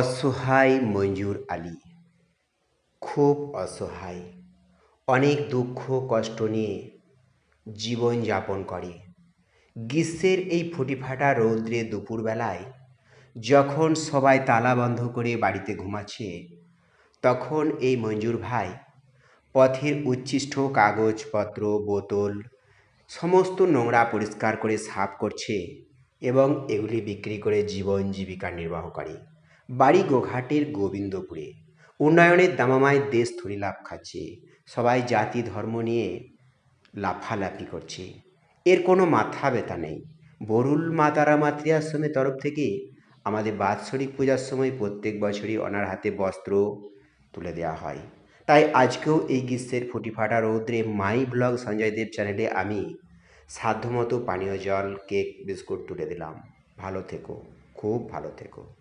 অসহায় মঞ্জুর আলী। খুব অসহায়। অনেক দুঃখ কষ্ট নিয়ে জীবন যাপন করে। গ্রীষ্মের এই ফুটিফাটা রৌদ্রে দুপুরবেলায় যখন সবাই তালা বন্ধ করে বাড়িতে ঘুমাচ্ছে, তখন এই মঞ্জুর ভাই পথের উচ্ছিষ্ট কাগজপত্র, বোতল, সমস্ত নোংরা পরিষ্কার করে সাফ করছে এবং এগুলি বিক্রি করে জীবন জীবিকা নির্বাহ করে। বাড়ি গোঘাটের গোবিন্দপুরে। উন্নয়নের দামামায় দেশ থরি লাভ খাচ্ছে। সবাই জাতি, ধর্ম নিয়ে লাফালাফি করছে। এর কোনো মাথা ব্যথা নেই। বরুল মাতারা মাতৃ আশ্রমের তরফ থেকে আমাদের বাৎসরিক পূজার সময় প্রত্যেক বছরই ওনার হাতে বস্ত্র তুলে দেওয়া হয়। তাই আজকেও এই গ্রীষ্মের ফুটিফাটা রৌদ্রে মাই ব্লগ সঞ্জয় দেব চ্যানেলে আমি সাধ্যমতো পানীয় জল, কেক, বিস্কুট তুলে দিলাম। ভালো থেকো, খুব ভালো থেকো।